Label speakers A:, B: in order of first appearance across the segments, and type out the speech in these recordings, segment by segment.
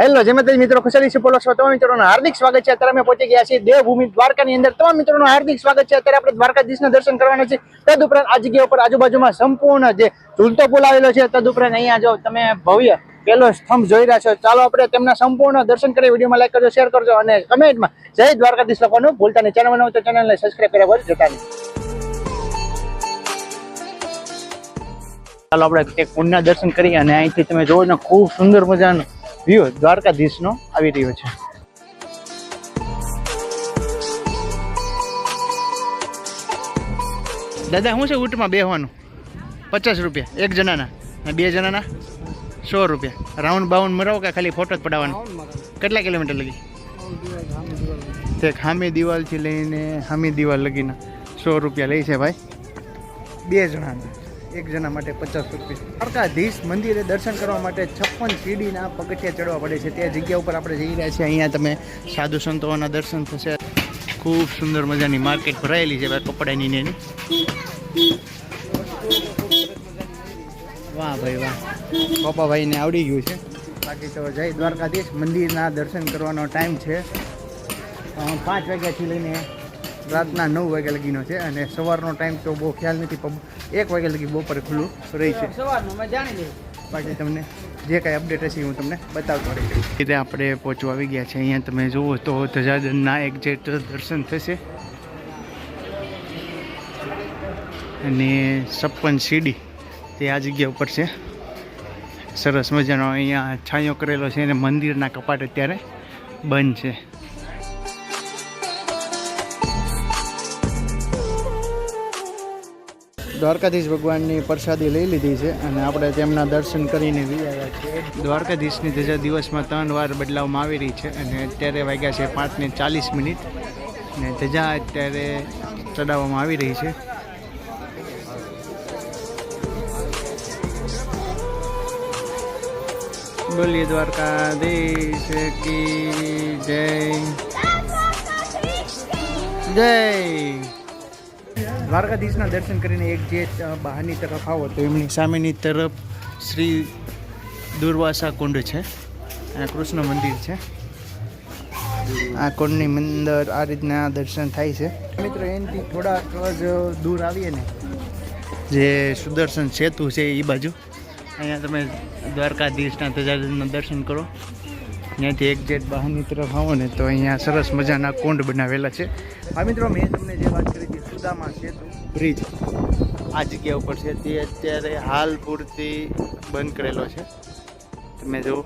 A: Hello જેમ માતાજી મિત્રો, ખુશાલી પોલો છો તમામ મિત્રોનું હાર્દિક સ્વાગત છે. અત્યારે અમે પહોંચી ગયા છીએ દેવભૂમિ દ્વારકાની અંદર. તમામ મિત્રોનું હાર્દિક સ્વાગત છે. અત્યારે આપણે દ્વારકાધીશના દર્શન કરવાના છે. તદુપરાંત આ જગ્યા ઉપર આજુબાજુમાં સંપૂર્ણ જે ઝૂલતો પુલ આવેલો છે, તદુપરાંત અહીંયા જો તમે ભવ્ય પેલો સ્તંભ જોઈ રહ્યા છો, ચાલો આપણે તેમના સંપૂર્ણ દર્શન કરી, વિડીયોમાં લાઈક કરજો શેર કરજો અને કમેન્ટમાં જય દ્વારકાધીશ લખવાનું ભૂલતા નહીં. ચેનલ બનાવો તો ચેનલને સબસ્ક્રાઈબ કર્યા વગર જતા નહીં. ચાલો આપણે તે કુંડના દર્શન કરીએ અને અહીંથી તમે જોવો ને, ખૂબ સુંદર મજાનો વ્યૂ દ્વારકાધીશનો આવી રહ્યો છે. દાદા શું છે ઊંટમાં બેહવાનું? પચાસ રૂપિયા એક જણાના. અને બે જણાના સો રૂપિયા. રાઉન્ડ બાઉન્ડ મરાવો કે ખાલી ફોટો જ પડાવવાનો? કેટલા કિલોમીટર લગી? તે હામી દિવાલથી લઈને હામી દિવાલ લગીને સો રૂપિયા લે છે ભાઈ. બે જણાના. એક જણા માટે પચાસ રૂપિયા. દ્વારકાધીશ મંદિરે દર્શન કરવા માટે છપ્પન સીડીના પગથિયા ચડવા પડે છે. તે જગ્યા ઉપર આપણે જઈ રહ્યા છીએ. અહીંયા તમે સાધુ સંતોના દર્શન થશે. ખૂબ સુંદર મજાની માર્કેટ ભરાયેલી છે. કપડાની ને એની. વાહ ભાઈ વાહ. પપ્પાભાઈને આવડી ગયું છે. બાકી તો જય દ્વારકાધીશ. મંદિરના દર્શન કરવાનો ટાઈમ છે. પાંચ વાગ્યાથી લઈને રાતના નવ વાગ્યા લગીનો છે અને સવારનો ટાઈમ તો બહુ ખ્યાલ નથી પણ એક વાગ્યા લગી બપોરે ખુલ્લું રહી છે. બાકી તમને જે કાંઈ અપડેટ હશે એ હું તમને બતાવતો રહીશ. રીતે આપણે પહોંચવા આવી ગયા છે. અહીંયા તમે જુઓ તો ધજાદનના એક્ઝેક્ટ દર્શન થશે. અને છપ્પન સીડી તે આ જગ્યા ઉપર છે. સરસ મજાનો અહીંયા છાંયો કરેલો છે અને મંદિરના કપાટ અત્યારે બંધ છે. દ્વારકાધીશ ભગવાનની પ્રસાદી લઈ લીધી છે અને આપણે તેમના દર્શન કરીને આવ્યા છીએ. દ્વારકાધીશની ધજા દિવસમાં ત્રણ વાર બદલાવવામાં આવી રહી છે અને અત્યારે વાગ્યા છે પાંચને ચાલીસ મિનિટ અને ધજા અત્યારે ચડાવવામાં આવી રહી છે. બોલીએ દ્વારકાધીશ કી જય. જય. દ્વારકાધીશના દર્શન કરીને એક જે બહારની તરફ આવો તો એમની સામેની તરફ શ્રી દુર્વાસા કુંડ છે. આ કૃષ્ણ મંદિર છે. આ કુંડની અંદર આ રીતના દર્શન થાય છે. મિત્રો, એનાથી થોડાક જ દૂર આવીએ ને. જે સુદર્શન સેતુ છે એ બાજુ. અહીંયા તમે દ્વારકાધીશના ધજાના દર્શન કરો. ત્યાંથી એક જેટ બહારની તરફ આવો ને તો અહીંયા સરસ મજાના કુંડ બનાવેલા છે. હા, મિત્રો, મેં તમને જે વાત કરી હતી, સુદામા સેતુ બ્રિજ. આ જગ્યા ઉપર છે. તે અત્યારે હાલ પૂરતી બંધ કરેલો છે. તમે જુઓ.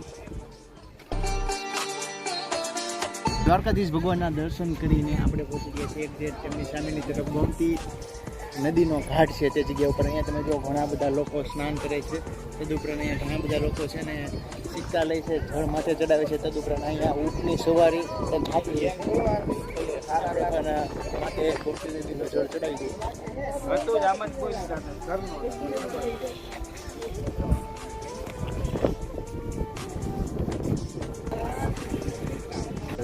A: દ્વારકાધીશ ભગવાનના દર્શન કરીને આપણે પહોંચી ગયા છીએ. એક જેટ તેમની સામેની તરફ ગોમતી નદીનો ઘાટ છે તે જગ્યા ઉપર અહીંયા તમે જો ઘણા બધા લોકો સ્નાન કરે છે. તદુપરાંત અહીંયા ઘણા બધા લોકો છે ને સિક્કા લે છે જળ માથે ચડાવે છે. તદુપરાંત અહીંયા ઊંટની સવારી માથે ગોમતી નદીનો જળ ચડાવી દે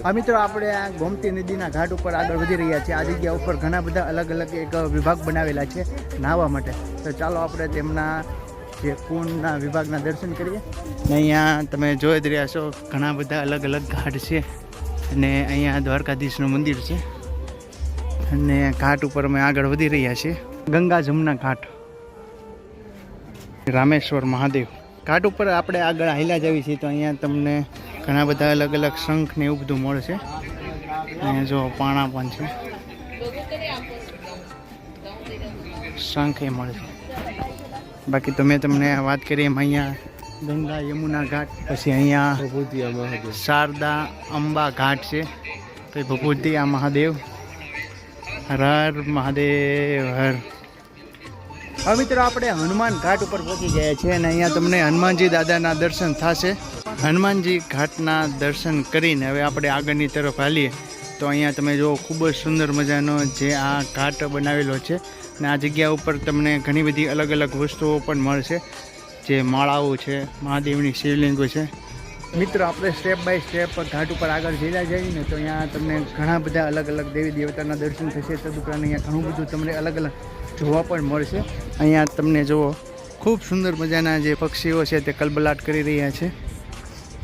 A: હા, મિત્રો, આપણે આ ગોમતી નદીના ઘાટ ઉપર આગળ વધી રહ્યા છીએ. આ જગ્યા ઉપર ઘણા બધા અલગ અલગ એક વિભાગ બનાવેલા છે નાહવા માટે. તો ચાલો આપણે તેમના જે કુંડના વિભાગના દર્શન કરીએ. અહીંયા તમે જોઈ જ રહ્યા છો, ઘણા બધા અલગ અલગ ઘાટ છે. અને અહીંયા દ્વારકાધીશનું મંદિર છે. અને ઘાટ ઉપર અમે આગળ વધી રહ્યા છીએ. ગંગા જમના ઘાટ. રામેશ્વર મહાદેવ. ઘાટ ઉપર આપણે આગળ હાલ્યા જવી છીએ. તો અહીંયા તમને ઘણા બધા અલગ અલગ શંખ ને એવું બધું મળશે અહીંયા જો પાણા પણ છે. શંખ એ મળે છે. બાકી તો મેં તમને વાત કરી એમ અહીંયા ગંગા યમુના ઘાટ, પછી અહીંયા શારદા અંબા ઘાટ છે. પછી આ મહાદેવ. હર મહાદેવ, હર. હવે મિત્રો આપણે હનુમાન ઘાટ ઉપર પહોંચી ગયા છીએ અને અહીંયા તમને હનુમાનજી દાદાના દર્શન થશે. હનુમાનજી ઘાટના દર્શન કરીને હવે આપણે આગળની તરફ હાલીએ. તો અહીંયા તમે જો ખૂબ જ સુંદર મજાનો જે આ ઘાટ બનાવેલો છે અને આ જગ્યા ઉપર તમને ઘણી બધી અલગ અલગ વસ્તુઓ પણ મળશે. જે માળાઓ છે, મહાદેવની શિવલિંગો છે. મિત્રો, આપણે સ્ટેપ બાય સ્ટેપ ઘાટ ઉપર આગળ જઈ જઈએ ને તો અહીંયા તમને ઘણા બધા અલગ અલગ દેવી દેવતાના દર્શન થશે. તદુપરાંત અહીંયા ઘણું બધું તમને અલગ અલગ જોવા પણ મળશે. અહીંયા તમને જુઓ, ખૂબ સુંદર મજાના જે પક્ષીઓ છે તે કલબલાટ કરી રહ્યા છે.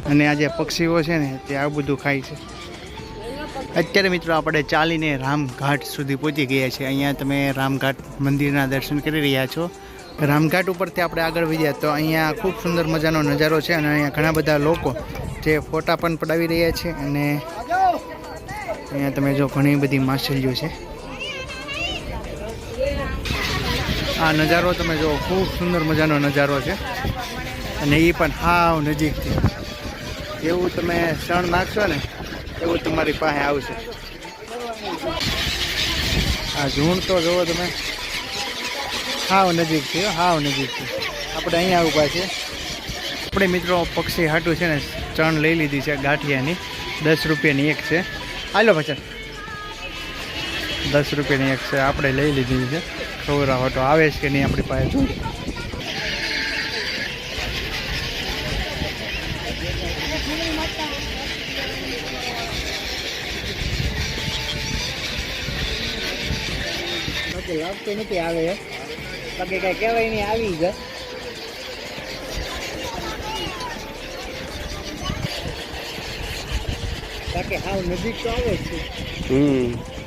A: અને આ જે પક્ષીઓ છે ને, તે આ બધું ખાય છે. અત્યારે મિત્રો આપણે ચાલીને રામઘાટ સુધી પહોંચી ગયા છે અહીંયા તમે રામઘાટ મંદિરના દર્શન કરી રહ્યા છો. રામઘાટ ઉપરથી આપણે આગળ વધ્યા તો અહીંયા ખૂબ સુંદર મજાનો નજારો છે અને અહીંયા ઘણા બધા લોકો જે ફોટા પણ પડાવી રહ્યા છે. અને અહીંયા તમે જો ઘણી બધી માછલીઓ છે. આ નજારો તમે જો ખૂબ સુંદર મજાનો નજારો છે. અને એ પણ હાવ નજીકથી. એવું તમે શણ નાખશો ને, એવું તમારી પાસે આવશે. આ ઝૂણ તો જુઓ તમે. હાવ નજીકથી છે હાવ નજીકથી. આપણે અહીંયા ઊભા છે આપણે મિત્રો પક્ષી હાટું છે ને, ચણ લઈ લીધી છે ગાંઠિયાની. દસ રૂપિયાની એક છે. હાલો પાછળ દસ રૂપિયાની એક છે, આપણે લઈ લીધી છે. હોટો આવે છે કે નહીં આપણી પાસે જોઈએ બાકી લાગતું નથી આવે બાકી કઈ કહેવાય નહીં આવી જાય બાકી હાવ નજીક તો આવે છે.
B: હમ.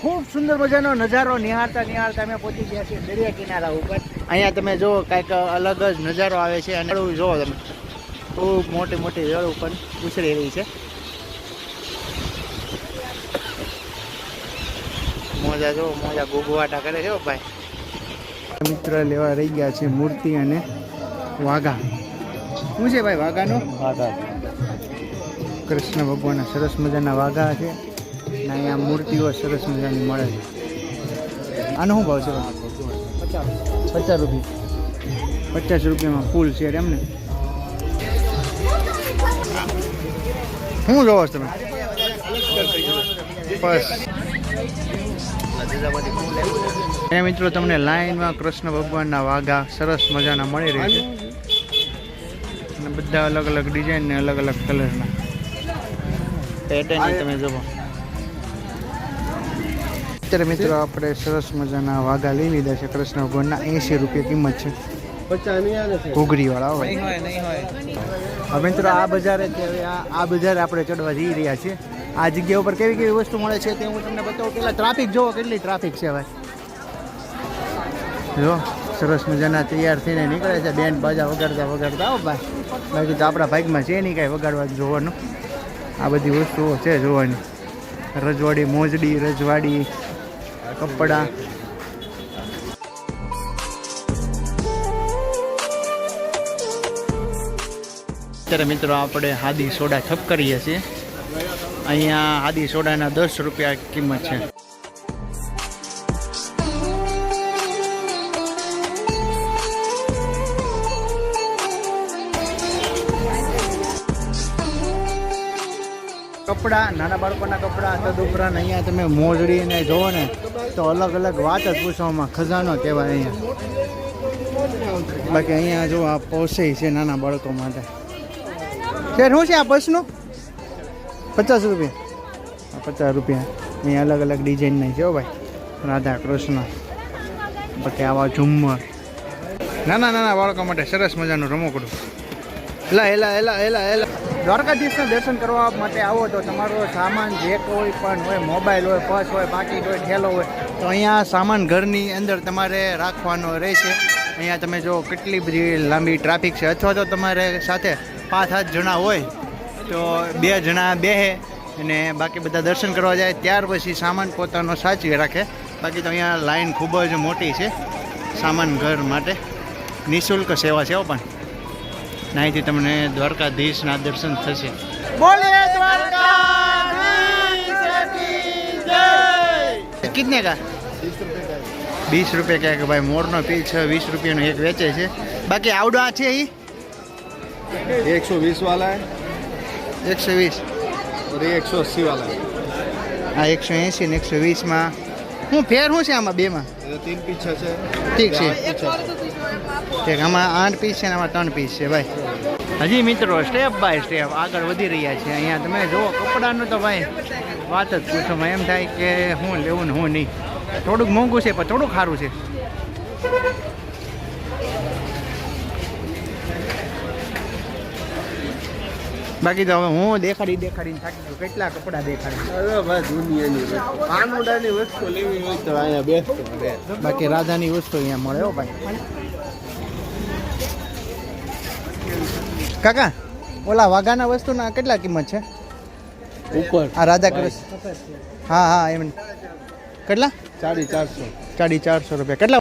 A: ખૂબ સુંદર મજાનો નજારો નિહાળતા નિહાળતા અમે પહોંચી ગયા છીએ દરિયા કિનારા ઉપર. અહીંયા તમે જો કાંઈક અલગ જ નજારો આવે છે અને જુઓ તમે. ખૂબ મોટી મોટી વેળું ઉપર ઉછળી રહી છે. મોજા જો મોજા ગુગવાટા કરે છે ભાઈ. મિત્ર લેવા રહી ગયા છે મૂર્તિ અને વાઘા. શું છે ભાઈ વાઘાનું? કૃષ્ણ ભગવાનના સરસ મજાના વાઘા છે. અને અહીંયા મૂર્તિઓ સરસ મજાની મળે છે. આનો શું ભાવ છે? પચાસ રૂપિયા. પચાસ રૂપિયામાં ફૂલ છે એમ ને? શું જોવો તમે? બસ. એ મિત્રો, તમને લાઈનમાં કૃષ્ણ ભગવાનના વાઘા સરસ મજાના મળી રહે છે. અને બધા અલગ અલગ ડિઝાઇન ને અલગ અલગ કલરના પેટર્ન તમે જુઓ. અત્યારે મિત્રો આપણે સરસ મજાના વાઘા લઈ લીધા છે કૃષ્ણ ભગવાનના એંશી રૂપિયા કિંમત છે.
B: પચાસ નહીં આવે છે.
A: ઘૂઘરી વાળા હોય હવે મિત્રો આ બજારે આ આ બજારે આપણે ચડવા જઈ રહ્યા છીએ. આ જગ્યા ઉપર કેવી કેવી વસ્તુ મળે છે તે હું તમને બતાવું. પેલા ટ્રાફિક જોવો કેટલી ટ્રાફિક છે ભાઈ જો સરસ મજાના તૈયાર થઈને નીકળે છે. બેન બાજા વગાડતા વગાડતા આવો ભાઈ. બાકી તો આપણા બાઇકમાં છે નહીં કાંઈ વગાડવા જોવાનું. આ બધી વસ્તુઓ છે જોવાની. રજવાડી, મોજડી, રજવાડી, કપડાં. અત્યારે મિત્રો આપણે હાદી સોડા છપ કરીએ છીએ. અહીંયા હાદી સોડાના દસ રૂપિયા કિંમત છે. કપડાં, નાના બાળકોના કપડાં તદુપરાંત અહીંયા તમે મોજડીને જોવો ને, તો અલગ અલગ વાત જ પૂછવામાં ખજાનો કહેવાય અહીંયા. બાકી અહીંયા જો આ પોસે છે નાના બાળકો માટે. છે શું છે આ પર્સનું? પચાસ રૂપિયા. પચાસ રૂપિયા. અહીંયા અલગ અલગ ડિઝાઇનના છે ભાઈ. રાધા કૃષ્ણ. બાકી આવા ઝુમ્મર. નાના નાના બાળકો માટે સરસ મજાનું રમકડું. એલા એલા એલા એલા એલા. દ્વારકાધીશના દર્શન કરવા માટે આવો તો તમારો સામાન જે કોઈ પણ હોય, મોબાઈલ હોય, પર્સ હોય પાકીટ હોય થેલો હોય, તો અહીંયા સામાન ઘરની અંદર તમારે રાખવાનો રહેશે. અહીંયા તમે જો કેટલી બધી લાંબી ટ્રાફિક છે, અથવા તો તમારે સાથે પાંચ સાત જણા હોય, તો બે જણા બેહે અને બાકી બધા દર્શન કરવા જાય, ત્યાર પછી સામાન પોતાનો સાચવી રાખે. બાકી તો અહીંયા લાઈન ખૂબ જ મોટી છે, સામાન ઘર માટે. નિઃશુલ્ક સેવા છે પણ. નાહીથી તમને દ્વારકાધીશના દર્શન થશે. કિતને કા? વીસ રૂપિયા ક્યાં કે ભાઈ મોરનો પી છે વીસ રૂપિયાનો એક વેચે છે. બાકી આવડો આ છે
B: એ
A: એકસો વીસ
B: વાલા એકસો વીસ? એકસો અસી વાલા
A: આ એકસો એંસી ને એકસો વીસમાં. હું ફેર શું છે આમાં બેમાં?
B: તીન પીછા છે.
A: ઠીક છે. આમાં આઠ પીસ છે ને આમાં ત્રણ પીસ છે ભાઈ. હજી મિત્રો સ્ટેપ બાય સ્ટેપ આગળ વધી રહ્યા છે. અહીંયા તમે જુઓ કપડાનું તો ભાઈ વાત જ પૂછો એમ થાય કે હું લેવું ને હું નહીં. થોડુંક મોંઘું છે પણ થોડુંક સારું છે. બાકી તો હવે હું દેખાડી દેખાડીને થાકી ગયો. કેટલા કપડાં દેખાડી
B: વસ્તુ. લેવી બેસ્ટ
A: બાકી રાધાની વસ્તુ અહીંયા મળે ભાઈ. કાકા ઓલા વાઘાના વસ્તુના કેટલા કિંમત છે?
B: ઉપર.
A: આ રાધા કૃષ્ણ હા હા એમ. કેટલા?
B: સાડી ચારસો.
A: સાડી ચારસો રૂપિયા. કેટલા